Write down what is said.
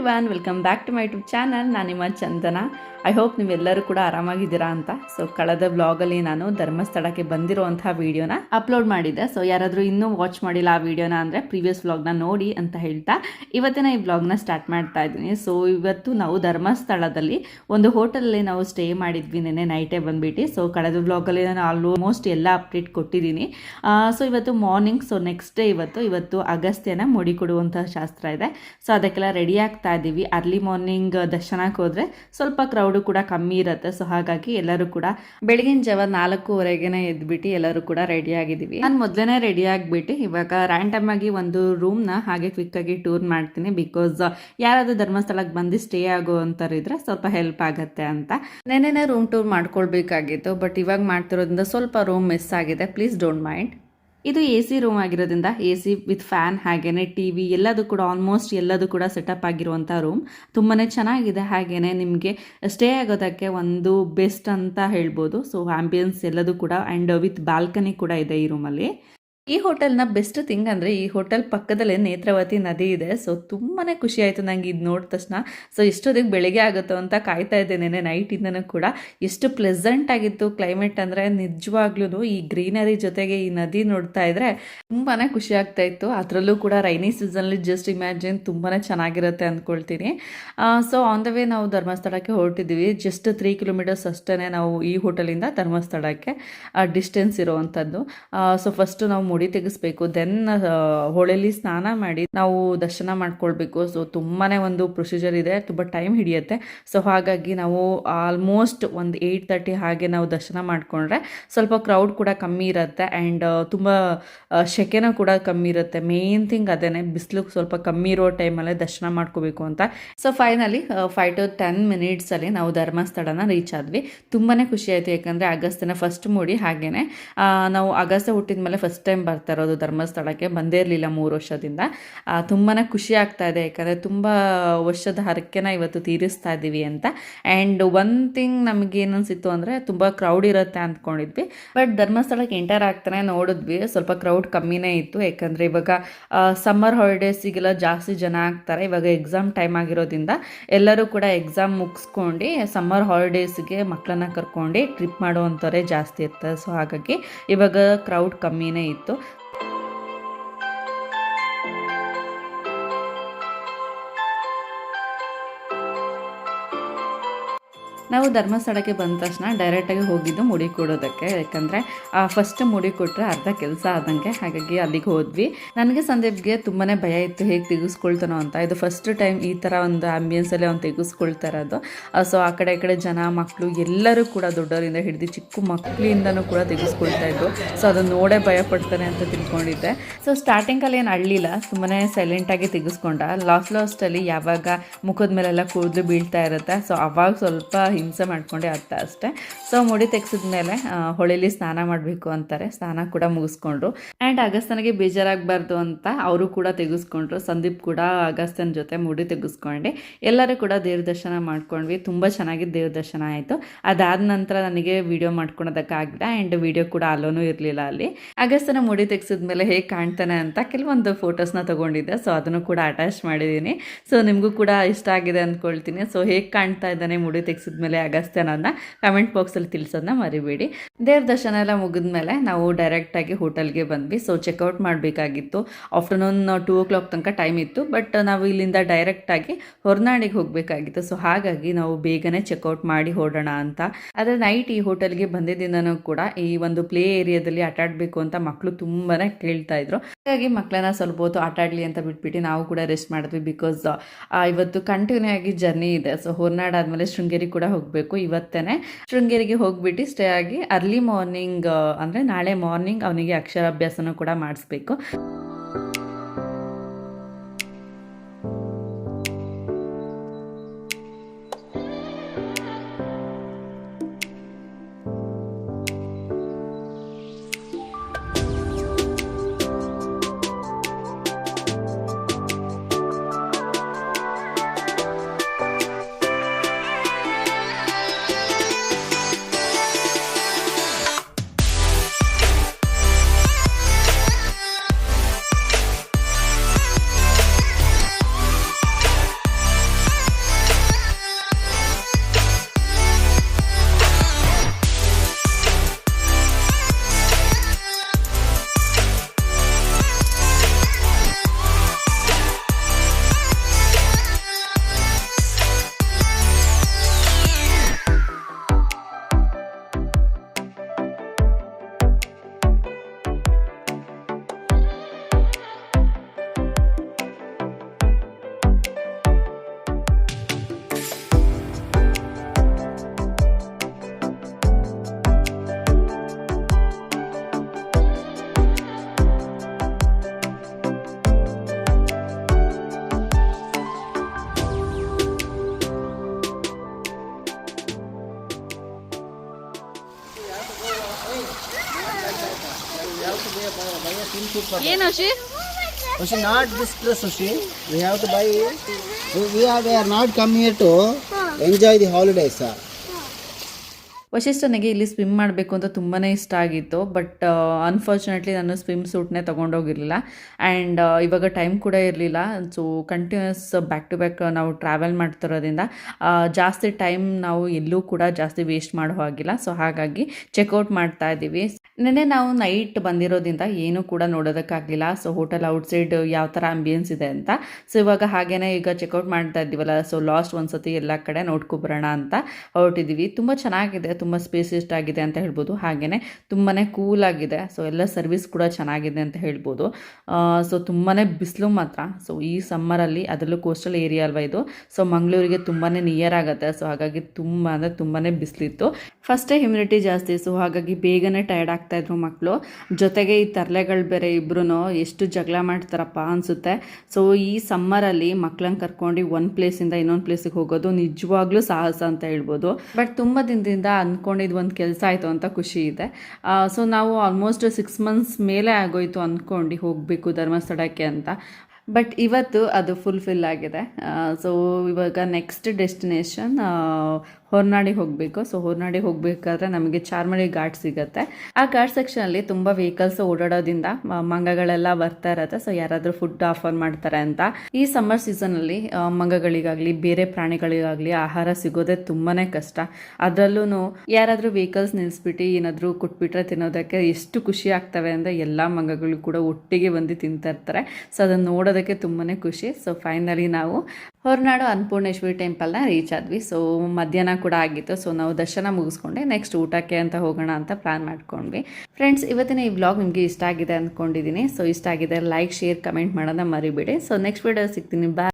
Everyone welcome back to my YouTube channel ನಾನು ನಿಮ್ಮ ಚಂದನ. I hope ನೀವೆಲ್ಲರೂ ಕೂಡ ಆರಾಮಾಗಿದ್ದೀರಾ ಅಂತ. ಸೊ ಕಳೆದ ಬ್ಲಾಗಲ್ಲಿ ನಾನು ಧರ್ಮಸ್ಥಳಕ್ಕೆ ಬಂದಿರುವಂತಹ ವಿಡಿಯೋನ ಅಪ್ಲೋಡ್ ಮಾಡಿದ್ದೆ. ಸೊ ಯಾರಾದರೂ ಇನ್ನೂ ವಾಚ್ ಮಾಡಿಲ್ಲ ಆ ವಿಡಿಯೋನ ಅಂದರೆ ಪ್ರೀವಿಯಸ್ ವ್ಲಾಗ್ನ ನೋಡಿ ಅಂತ ಹೇಳ್ತಾ ಇವತ್ತಿನ ಈ ವ್ಲಾಗ್ನ ಸ್ಟಾರ್ಟ್ ಮಾಡ್ತಾ ಇದ್ದೀನಿ. ಸೊ ಇವತ್ತು ನಾವು ಧರ್ಮಸ್ಥಳದಲ್ಲಿ ಒಂದು ಹೋಟೆಲಲ್ಲಿ ನಾವು ಸ್ಟೇ ಮಾಡಿದ್ವಿ ನಿನ್ನೆ ನೈಟೇ ಬಂದ್ಬಿಟ್ಟು. ಸೊ ಕಳೆದ ಬ್ಲಾಗಲ್ಲಿ ನಾನು ಆಲ್ಮೋಸ್ಟ್ ಎಲ್ಲ ಅಪ್ಡೇಟ್ ಕೊಟ್ಟಿದ್ದೀನಿ. ಸೊ ಇವತ್ತು ಮಾರ್ನಿಂಗ್ ಸೊ ನೆಕ್ಸ್ಟ್ ಡೇ ಇವತ್ತು ಇವತ್ತು ಅಗಸ್ತ್ಯನ ಮುಡಿ ಕೊಡುವಂತಹ ಶಾಸ್ತ್ರ ಇದೆ. ಸೊ ಅದಕ್ಕೆಲ್ಲ ರೆಡಿ ಆಗ್ತಾ ಇದ್ದೀವಿ. ಅರ್ಲಿ ಮಾರ್ನಿಂಗ್ ದರ್ಶನಕ್ಕೆ ಹೋದ್ರೆ ಸ್ವಲ್ಪ ಕ್ರೌಡು ಕೂಡ ಕಮ್ಮಿ ಇರುತ್ತೆ. ಸೊ ಹಾಗಾಗಿ ಎಲ್ಲರೂ ಕೂಡ ಬೆಳಗಿನ ಜಾವ ನಾಲ್ಕೂವರೆಗೆನೆ ಎದ್ಬಿಟ್ಟು ಎಲ್ಲರೂ ಕೂಡ ರೆಡಿ ಆಗಿದ್ದೀವಿ. ನಾನು ಮೊದಲನೇ ರೆಡಿ ಆಗಿಬಿಟ್ಟು ಇವಾಗ ರ್ಯಾಂಡಮ್ ಆಗಿ ಒಂದು ರೂಮ್ನ ಹಾಗೆ ಕ್ವಿಕ್ ಆಗಿ ಟೂರ್ ಮಾಡ್ತೀನಿ. ಬಿಕಾಸ್ ಯಾರಾದರೂ ಧರ್ಮಸ್ಥಳಕ್ಕೆ ಬಂದು ಸ್ಟೇ ಆಗೋ ಇದ್ರೆ ಸ್ವಲ್ಪ ಹೆಲ್ಪ್ ಆಗುತ್ತೆ ಅಂತ. ನೆನೆ ರೂಮ್ ಟೂರ್ ಮಾಡ್ಕೊಳ್ಬೇಕಾಗಿತ್ತು. ಬಟ್ ಇವಾಗ ಮಾಡ್ತಿರೋದ್ರಿಂದ ಸ್ವಲ್ಪ ರೂಮ್ ಮಿಸ್ ಆಗಿದೆ. ಪ್ಲೀಸ್ ಡೋಂಟ್ ಮೈಂಡ್ ಇದು ಎ ಸಿ ರೂಮ್ ಆಗಿರೋದ್ರಿಂದ ಎ ಸಿ ವಿತ್ ಫ್ಯಾನ್ ಹಾಗೇನೆ ಟಿ ವಿ ಎಲ್ಲದೂ ಕೂಡ ಆಲ್ಮೋಸ್ಟ್ ಎಲ್ಲದೂ ಕೂಡ ಸೆಟಪ್ ಆಗಿರುವಂಥ ರೂಮ್ ತುಂಬಾ ಚೆನ್ನಾಗಿದೆ ಹಾಗೇನೆ ನಿಮಗೆ ಸ್ಟೇ ಆಗೋದಕ್ಕೆ ಒಂದು ಬೆಸ್ಟ್ ಅಂತ ಹೇಳ್ಬೋದು. ಸೊ ಆಂಬಿಯನ್ಸ್ ಎಲ್ಲದೂ ಕೂಡ ಆ್ಯಂಡ್ ವಿತ್ ಬಾಲ್ಕನಿ ಕೂಡ ಇದೆ ಈ ರೂಮಲ್ಲಿ ಈ ಹೋಟೆಲ್ನ ಬೆಸ್ಟ್ ಥಿಂಗ್ ಅಂದರೆ ಈ ಹೋಟೆಲ್ ಪಕ್ಕದಲ್ಲೇ ನೇತ್ರಾವತಿ ನದಿ ಇದೆ. ಸೊ ತುಂಬಾ ಖುಷಿ ಆಯಿತು ನಂಗೆ ಇದು ನೋಡಿದ ತಕ್ಷಣ. ಸೊ ಇಷ್ಟೊತ್ತಿಗೆ ಬೆಳಗ್ಗೆ ಆಗುತ್ತೋ ಅಂತ ಕಾಯ್ತಾ ಇದ್ದೇನೆ ನೈಟಿಂದನೂ ಕೂಡ. ಎಷ್ಟು ಪ್ಲೆಸೆಂಟ್ ಆಗಿತ್ತು ಕ್ಲೈಮೇಟ್ ಅಂದರೆ ನಿಜವಾಗ್ಲೂ ಈ ಗ್ರೀನರಿ ಜೊತೆಗೆ ಈ ನದಿ ನೋಡ್ತಾ ಇದ್ರೆ ತುಂಬಾ ಖುಷಿ ಆಗ್ತಾ ಇತ್ತು. ಅದರಲ್ಲೂ ಕೂಡ ರೈನಿ ಸೀಸನಲ್ಲಿ ಜಸ್ಟ್ ಇಮ್ಯಾಜಿನ್ ತುಂಬಾ ಚೆನ್ನಾಗಿರುತ್ತೆ ಅಂದ್ಕೊಳ್ತೀನಿ ಸೊ ಆನ್ ದ ವೇ ನಾವು ಧರ್ಮಸ್ಥಳಕ್ಕೆ ಹೊರಟಿದ್ದೀವಿ. ಜಸ್ಟ್ ತ್ರೀ ಕಿಲೋಮೀಟರ್ಸ್ ಅಷ್ಟೇ ನಾವು ಈ ಹೋಟೆಲಿಂದ ಧರ್ಮಸ್ಥಳಕ್ಕೆ ಡಿಸ್ಟೆನ್ಸ್ ಇರುವಂಥದ್ದು ಸೊ ಫಸ್ಟು ನಾವು ಮುಡಿ ತೆಗೆಸ್ಬೇಕು. ದೆನ್ ಹೊಳೆಲಿ ಸ್ನಾನ ಮಾಡಿ ನಾವು ದರ್ಶನ ಮಾಡ್ಕೊಳ್ಬೇಕು. ಸೊ ತುಂಬಾ ಒಂದು ಪ್ರೊಸೀಜರ್ ಇದೆ. ತುಂಬ ಟೈಮ್ ಹಿಡಿಯುತ್ತೆ. ಸೊ ಹಾಗಾಗಿ ನಾವು ಆಲ್ಮೋಸ್ಟ್ ಒಂದು ಏಯ್ಟ್ ತರ್ಟಿ ಹಾಗೆ ನಾವು ದರ್ಶನ ಮಾಡಿಕೊಂಡ್ರೆ ಸ್ವಲ್ಪ ಕ್ರೌಡ್ ಕೂಡ ಕಮ್ಮಿ ಇರುತ್ತೆ. ಆ್ಯಂಡ್ ತುಂಬ ಶೆಕೆನೂ ಕೂಡ ಕಮ್ಮಿ ಇರುತ್ತೆ. ಮೇನ್ ಥಿಂಗ್ ಅದೇನೆ, ಬಿಸಿಲು ಸ್ವಲ್ಪ ಕಮ್ಮಿ ಇರೋ ಟೈಮಲ್ಲೇ ದರ್ಶನ ಮಾಡ್ಕೋಬೇಕು ಅಂತ. So finally five to ten ಮಿನಿಟ್ಸಲ್ಲಿ ನಾವು ಧರ್ಮಸ್ಥಳನ ರೀಚ್ ಆದ್ವಿ. ತುಂಬಾ ಖುಷಿ ಆಯಿತು. ಯಾಕಂದರೆ ಅಗಸ್ತನ ಫಸ್ಟ್ ಮೂಡಿ ಹಾಗೇನೆ. ನಾವು ಅಗಸ್ತ ಹುಟ್ಟಿದ ಮೇಲೆ ಫಸ್ಟ್ ಟೈಮ್ ಬರ್ತಾ ಇರೋದು ಧರ್ಮಸ್ಥಳಕ್ಕೆ, ಬಂದೇ ಇರಲಿಲ್ಲ ಮೂರು ವರ್ಷದಿಂದ. ತುಂಬಾ ಖುಷಿ ಆಗ್ತಾ ಇದೆ, ಯಾಕಂದರೆ ತುಂಬ ವರ್ಷದ ಹರಕೆನ ಇವತ್ತು ತೀರಿಸ್ತಾ ಇದ್ದೀವಿ ಅಂತ. ಆ್ಯಂಡ್ ಒನ್ ಥಿಂಗ್ ನಮಗೆ ಅನ್ಸಿತ್ತು ಅಂದರೆ ತುಂಬ ಕ್ರೌಡ್ ಇರುತ್ತೆ ಅಂದ್ಕೊಂಡಿದ್ವಿ. ಬಟ್ ಧರ್ಮಸ್ಥಳಕ್ಕೆ ಎಂಟರ್ ಆಗ್ತಾನೆ ನೋಡಿದ್ವಿ, ಸ್ವಲ್ಪ ಕ್ರೌಡ್ ಕಮ್ಮಿನೇ ಇತ್ತು. ಯಾಕಂದರೆ ಇವಾಗ ಸಮ್ಮರ್ ಹಾಲಿಡೇಸಿಗೆಲ್ಲ ಜಾಸ್ತಿ ಜನ ಆಗ್ತಾರೆ. ಇವಾಗ ಎಕ್ಸಾಮ್ ಟೈಮ್ ಆಗಿರೋದ್ರಿಂದ ಎಲ್ಲರೂ ಕೂಡ ಎಕ್ಸಾಮ್ ಮುಗಿಸ್ಕೊಂಡು ಸಮ್ಮರ್ ಹಾಲಿಡೇಸ್ಗೆ ಮಕ್ಕಳನ್ನ ಕರ್ಕೊಂಡು ಟ್ರಿಪ್ ಮಾಡುವಂಥವ್ರೆ ಜಾಸ್ತಿ ಇರ್ತಾರೆ. ಸೊ ಹಾಗಾಗಿ ಇವಾಗ ಕ್ರೌಡ್ ಕಮ್ಮಿನೇ ಇತ್ತು. शकतो ನಾವು ಧರ್ಮಸ್ಥಳಕ್ಕೆ ಬಂದ ತಕ್ಷಣ ಡೈರೆಕ್ಟಾಗಿ ಹೋಗಿದ್ದು ಮುಡಿ ಕೊಡೋದಕ್ಕೆ. ಯಾಕಂದರೆ ಫಸ್ಟ್ ಮುಡಿ ಕೊಟ್ಟರೆ ಅರ್ಧ ಕೆಲಸ ಆದಂಗೆ ಹಾಗಾಗಿ ಅಲ್ಲಿಗೆ ಹೋದ್ವಿ. ನನಗೆ ಸಂದೀಪ್ಗೆ ತುಂಬಾ ಭಯ ಇತ್ತು, ಹೇಗೆ ತೆಗೆಸ್ಕೊಳ್ತಾನೋ ಅಂತ. ಇದು ಫಸ್ಟ್ ಟೈಮ್ ಈ ಥರ ಒಂದು ಆಂಬಿಯನ್ಸಲ್ಲಿ ಅವ್ನು ತೆಗೆಸ್ಕೊಳ್ತಾ ಇರೋದು. ಸೊ ಆ ಕಡೆ ಈ ಕಡೆ ಜನ ಮಕ್ಕಳು ಎಲ್ಲರೂ ಕೂಡ ದೊಡ್ಡವರಿಂದ ಹಿಡಿದು ಚಿಕ್ಕ ಮಕ್ಕಳಿಂದನೂ ಕೂಡ ತೆಗೆಸ್ಕೊಳ್ತಾ ಇದ್ರು. ಸೊ ಅದನ್ನು ನೋಡೇ ಭಯ ಪಡ್ತಾನೆ ಅಂತ ತಿಳ್ಕೊಂಡಿದ್ದೆ. ಸೊ ಸ್ಟಾರ್ಟಿಂಗಲ್ಲಿ ಏನು ಅಳ್ಳಿಲ್ಲ ತುಂಬಾ ಸೈಲೆಂಟಾಗಿ ತೆಗೆಸ್ಕೊಂಡ. ಲಾಸ್ಟ್ ಲಾಸ್ಟಲ್ಲಿ ಯಾವಾಗ ಮುಖದ ಮೇಲೆಲ್ಲ ಕೂದಲು ಬೀಳ್ತಾ ಇರುತ್ತೆ. ಸೊ ಅವಾಗ ಸ್ವಲ್ಪ ಹಿಂಸೆ ಮಾಡ್ಕೊಂಡೆ ಅರ್ಥ ಅಷ್ಟೇ. ಸೊ ಮುಡಿ ತೆಗ್ಸಿದ್ಮೇಲೆ ಹೊಳೆಲಿ ಸ್ನಾನ ಮಾಡಬೇಕು ಅಂತಾರೆ. ಸ್ನಾನ ಕೂಡ ಮುಗಿಸ್ಕೊಂಡ್ರು. ಆ್ಯಂಡ್ ಅಗಸ್ತನಿಗೆ ಬೇಜಾರಾಗಬಾರ್ದು ಅಂತ ಅವರು ಕೂಡ ತೆಗೆಸ್ಕೊಂಡ್ರು. ಸಂದೀಪ್ ಕೂಡ ಅಗಸ್ತನ ಜೊತೆ ಮುಡಿ ತೆಗೆಸ್ಕೊಂಡು. ಎಲ್ಲರೂ ಕೂಡ ದೇವ್ರ ದರ್ಶನ ಮಾಡ್ಕೊಂಡ್ವಿ. ತುಂಬ ಚೆನ್ನಾಗಿ ದೇವ್ರ ದರ್ಶನ ಆಯಿತು. ಅದಾದ ನಂತರ ನನಗೆ ವಿಡಿಯೋ ಮಾಡ್ಕೊಳೋದಕ್ಕಾಗಿಲ್ಲ ಆ್ಯಂಡ್ ವಿಡಿಯೋ ಕೂಡ ಅಲ್ಲೋನೂ ಇರಲಿಲ್ಲ ಅಲ್ಲಿ. ಅಗಸ್ತನ ಮುಡಿ ತೆಗೆಸಿದ್ಮೇಲೆ ಹೇಗೆ ಕಾಣ್ತಾನೆ ಅಂತ ಕೆಲವೊಂದು ಫೋಟೋಸ್ನ ತೊಗೊಂಡಿದ್ದೆ. ಸೊ ಅದನ್ನು ಕೂಡ ಅಟ್ಯಾಚ್ ಮಾಡಿದ್ದೀನಿ. ಸೊ ನಿಮಗೂ ಕೂಡ ಇಷ್ಟ ಆಗಿದೆ ಅಂದ್ಕೊಳ್ತೀನಿ. ಸೊ ಹೇಗೆ ಕಾಣ್ತಾ ಇದ್ದಾನೆ ಮುಡಿ ತೆಗ್ಸಿದ್ಮೇಲೆ ಅಗಸ್ತ್ಯನನ್ನ ಕಮೆಂಟ್ ಬಾಕ್ಸಲ್ಲಿ ತಿಳಿಸೋದನ್ನ ಮರಿಬೇಡಿ. ದೇವ್ರ ದರ್ಶನ ಎಲ್ಲ ಮುಗಿದ್ಮೇಲೆ ನಾವು ಡೈರೆಕ್ಟಾಗಿ ಹೋಟೆಲ್ಗೆ ಬಂದ್ವಿ. ಸೊ ಚೆಕ್ಔಟ್ ಮಾಡಬೇಕಾಗಿತ್ತು. ಆಫ್ಟರ್ನೂನ್ ಟೂ ಓ ಕ್ಲಾಕ್ ತನಕ ಟೈಮ್ ಇತ್ತು. ಬಟ್ ನಾವು ಇಲ್ಲಿಂದ ಡೈರೆಕ್ಟಾಗಿ ಹೊರನಾಡಿಗೆ ಹೋಗಬೇಕಾಗಿತ್ತು. ಸೊ ಹಾಗಾಗಿ ನಾವು ಬೇಗನೆ ಚೆಕ್ಔಟ್ ಮಾಡಿ ಹೊರಡೋಣ ಅಂತ. ಆದರೆ ನೈಟ್ ಈ ಹೋಟೆಲ್ಗೆ ಬಂದಿದ್ದಿಂದನೂ ಕೂಡ ಈ ಒಂದು ಪ್ಲೇ ಏರಿಯಾದಲ್ಲಿ ಆಟ ಆಡಬೇಕು ಅಂತ ಮಕ್ಕಳು ತುಂಬಾ ಕೇಳ್ತಾ ಇದ್ರು. ಹಾಗಾಗಿ ಮಕ್ಕಳನ್ನ ಸ್ವಲ್ಪ ಹೊತ್ತು ಆಟ ಆಡಲಿ ಅಂತ ಬಿಟ್ಬಿಟ್ಟು ನಾವು ಕೂಡ ರೆಸ್ಟ್ ಮಾಡಿದ್ವಿ. ಬಿಕಾಸ್ ಇವತ್ತು ಕಂಟಿನ್ಯೂ ಆಗಿ ಜರ್ನಿ ಇದೆ. ಸೊ ಹೊರನಾಡಾದ್ಮೇಲೆ ಶೃಂಗೇರಿ ಕೂಡ ಹೋಗಬೇಕು ಇವತ್ತೇನೆ. ಶೃಂಗೇರಿಗೆ ಹೋಗ್ಬಿಟ್ಟು ಸ್ಟೇ ಆಗಿ ಅರ್ಲಿ ಮಾರ್ನಿಂಗ್ ಅಂದರೆ ನಾಳೆ ಮಾರ್ನಿಂಗ್ ಅವನಿಗೆ ಅಕ್ಷರಾಭ್ಯಾಸನೂ ಕೂಡ ಮಾಡಿಸ್ಬೇಕು. ಏನು ಅಶಿ Oshi, not this place, Oshi. We have to buy. We, we are, we are not come here to enjoy the holidays. sir. ವಶಿಷ್ಠನಿಗೆ ಇಲ್ಲಿ ಸ್ವಿಮ್ ಮಾಡಬೇಕು ಅಂತ ತುಂಬಾ ಇಷ್ಟ ಆಗಿತ್ತು ಬಟ್ ಅನ್ಫಾರ್ಚುನೇಟ್ಲಿ ನಾನು ಸ್ವಿಮ್ ಸೂಟ್ನೇ ತೊಗೊಂಡೋಗಿರಲಿಲ್ಲ ಆ್ಯಂಡ್ ಇವಾಗ ಟೈಮ್ ಕೂಡ ಇರಲಿಲ್ಲ so continuous back to back ನಾವು ಟ್ರಾವೆಲ್ ಮಾಡ್ತಿರೋದ್ರಿಂದ ಜಾಸ್ತಿ ಟೈಮ್ ನಾವು ಎಲ್ಲೂ ಕೂಡ ಜಾಸ್ತಿ ವೇಸ್ಟ್ ಮಾಡೋ ಹಾಗಿಲ್ಲ ಸೊ ಹಾಗಾಗಿ ಚೆಕ್ಔಟ್ ಮಾಡ್ತಾ ಇದ್ದೀವಿ ನೆನ್ನೆ ನಾವು ನೈಟ್ ಬಂದಿರೋದ್ರಿಂದ ಏನೂ ಕೂಡ ನೋಡೋದಕ್ಕಾಗಲಿಲ್ಲ. ಸೊ ಹೋಟೆಲ್ ಔಟ್ಸೈಡ್ ಯಾವ ಥರ ಆಂಬಿಯನ್ಸ್ ಇದೆ ಅಂತ. ಸೊ ಇವಾಗ ಹಾಗೇನೆ ಈಗ ಚೆಕ್ಔಟ್ ಮಾಡ್ತಾ ಇದ್ದೀವಲ್ಲ. ಸೊ ಲಾಸ್ಟ್ ಒಂದು ಸತಿ ಎಲ್ಲ ಕಡೆ ನೋಡ್ಕೊಬರೋಣ ಅಂತ ಹೊರಟಿದ್ದೀವಿ ತುಂಬ ಚೆನ್ನಾಗಿದೆ, ತುಂಬ ಸ್ಪೇಸಿಸ್ಟ್ ಆಗಿದೆ ಅಂತ ಹೇಳ್ಬೋದು. ಹಾಗೆಯೇ ತುಂಬಾ ಕೂಲ್ ಆಗಿದೆ. ಸೊ ಎಲ್ಲ ಸರ್ವಿಸ್ ಕೂಡ ಚೆನ್ನಾಗಿದೆ ಅಂತ ಹೇಳ್ಬೋದು. ಸೊ ತುಂಬಾ ಬಿಸಿಲು ಮಾತ್ರ. ಸೊ ಈ ಸಮ್ಮರಲ್ಲಿ ಅದರಲ್ಲೂ ಕೋಸ್ಟಲ್ ಏರಿಯಾ ಅಲ್ವಾ ಇದು? ಸೊ ಮಂಗಳೂರಿಗೆ ತುಂಬಾ ನಿಯರ್ ಆಗುತ್ತೆ. ಸೊ ಹಾಗಾಗಿ ತುಂಬ ಅಂದರೆ ತುಂಬಾ ಬಿಸಿಲಿತ್ತು. ಫಸ್ಟೇ ಹ್ಯುಮಿಡಿಟಿ ಜಾಸ್ತಿ. ಸೊ ಹಾಗಾಗಿ ಬೇಗನೆ ಟಯರ್ಡ್ ಆಗ್ತಾ ಇದ್ರು ಮಕ್ಕಳು ಜೊತೆಗೆ ಈ ತರಲೆಗಳು ಬೇರೆ ಇಬ್ರು ಎಷ್ಟು ಜಗಳ ಮಾಡ್ತಾರಪ್ಪ ಅನಿಸುತ್ತೆ. ಸೊ ಈ ಸಮ್ಮರಲ್ಲಿ ಮಕ್ಕಳನ್ನ ಕರ್ಕೊಂಡು ಒಂದು ಪ್ಲೇಸಿಂದ ಇನ್ನೊಂದು ಪ್ಲೇಸಿಗೆ ಹೋಗೋದು ನಿಜವಾಗ್ಲೂ ಸಾಹಸ ಅಂತ ಹೇಳ್ಬೋದು. ಬಟ್ ತುಂಬ ದಿನದಿಂದ ಅಂದ್ಕೊಂಡಿದ್ದು ಒಂದು ಕೆಲಸ ಆಯಿತು ಅಂತ ಖುಷಿ ಇದೆ. ಸೊ ನಾವು ಆಲ್ಮೋಸ್ಟ್ ಸಿಕ್ಸ್ ಮಂತ್ಸ್ ಮೇಲೆ ಆಗೋಯ್ತು ಅಂದ್ಕೊಂಡು ಹೋಗಬೇಕು ಧರ್ಮಸ್ಥಳಕ್ಕೆ ಅಂತ. ಬಟ್ ಇವತ್ತು ಅದು ಫುಲ್ಫಿಲ್ ಆಗಿದೆ. ಸೊ ಇವಾಗ ನೆಕ್ಸ್ಟ್ ಡೆಸ್ಟಿನೇಷನ್ ಹೊರನಾಡಿಗೆ ಹೋಗಬೇಕು. ಸೊ ಹೊರನಾಡಿಗೆ ಹೋಗಬೇಕಾದ್ರೆ ನಮಗೆ ಚಾರ್ಮಡಿ ಘಾಟ್ ಸಿಗುತ್ತೆ. ಆ ಘಾಟ್ ಸೆಕ್ಷನಲ್ಲಿ ತುಂಬ ವೆಹಿಕಲ್ಸ್ ಓಡಾಡೋದ್ರಿಂದ ಮಂಗಗಳೆಲ್ಲ ಬರ್ತಾ ಇರತ್ತೆ. ಸೊ ಯಾರಾದರೂ ಫುಡ್ ಆಫರ್ ಮಾಡ್ತಾರೆ ಅಂತ. ಈ ಸಮ್ಮರ್ ಸೀಸನಲ್ಲಿ ಮಂಗಗಳಿಗಾಗಲಿ, ಬೇರೆ ಪ್ರಾಣಿಗಳಿಗಾಗಲಿ ಆಹಾರ ಸಿಗೋದೇ ತುಂಬಾನೇ ಕಷ್ಟ. ಅದರಲ್ಲೂ ಯಾರಾದರೂ ವೆಹಿಕಲ್ಸ್ ನಿಲ್ಲಿಸ್ಬಿಟ್ಟು ಏನಾದರೂ ಕೊಟ್ಬಿಟ್ರೆ ತಿನ್ನೋದಕ್ಕೆ ಎಷ್ಟು ಖುಷಿ ಆಗ್ತವೆ ಅಂದರೆ ಎಲ್ಲ ಮಂಗಗಳು ಕೂಡ ಒಟ್ಟಿಗೆ ಬಂದು ತಿಂತಾ ಇರ್ತಾರೆ. ಸೊ ಅದನ್ನು ನೋಡೋದಕ್ಕೆ ತುಂಬಾ ಖುಷಿ. ಸೊ ಫೈನಲಿ ನಾವು ಹೊರನಾಡು ಅನ್ನಪೂರ್ಣೇಶ್ವರಿ ಟೆಂಪಲ್ನ ರೀಚ್ ಆದ್ವಿ. ಸೊ ಮಧ್ಯಾಹ್ನ ಕೂಡ ಆಗಿತ್ತು. ಸೊ ನಾವು ದರ್ಶನ ಮುಗಿಸ್ಕೊಂಡೆ. ನೆಕ್ಸ್ಟ್ ಊಟಕ್ಕೆ ಅಂತ ಹೋಗೋಣ ಅಂತ ಪ್ಲಾನ್ ಮಾಡ್ಕೊಂಡ್ವಿ. ಫ್ರೆಂಡ್ಸ್ ಇವತ್ತಿನ ಈ ಬ್ಲಾಗ್ ನಿಮಗೆ ಇಷ್ಟ ಆಗಿದೆ ಅಂದ್ಕೊಂಡಿದ್ದೀನಿ ಸೊ ಇಷ್ಟ ಆಗಿದೆ ಲೈಕ್ ಶೇರ್ ಕಮೆಂಟ್ ಮಾಡೋದನ್ನ ಮರಿಬೇಡಿ. ಸೊ ನೆಕ್ಸ್ಟ್ ವಿಡಿಯೋ ಸಿಗ್ತೀನಿ. ಬಾಯ್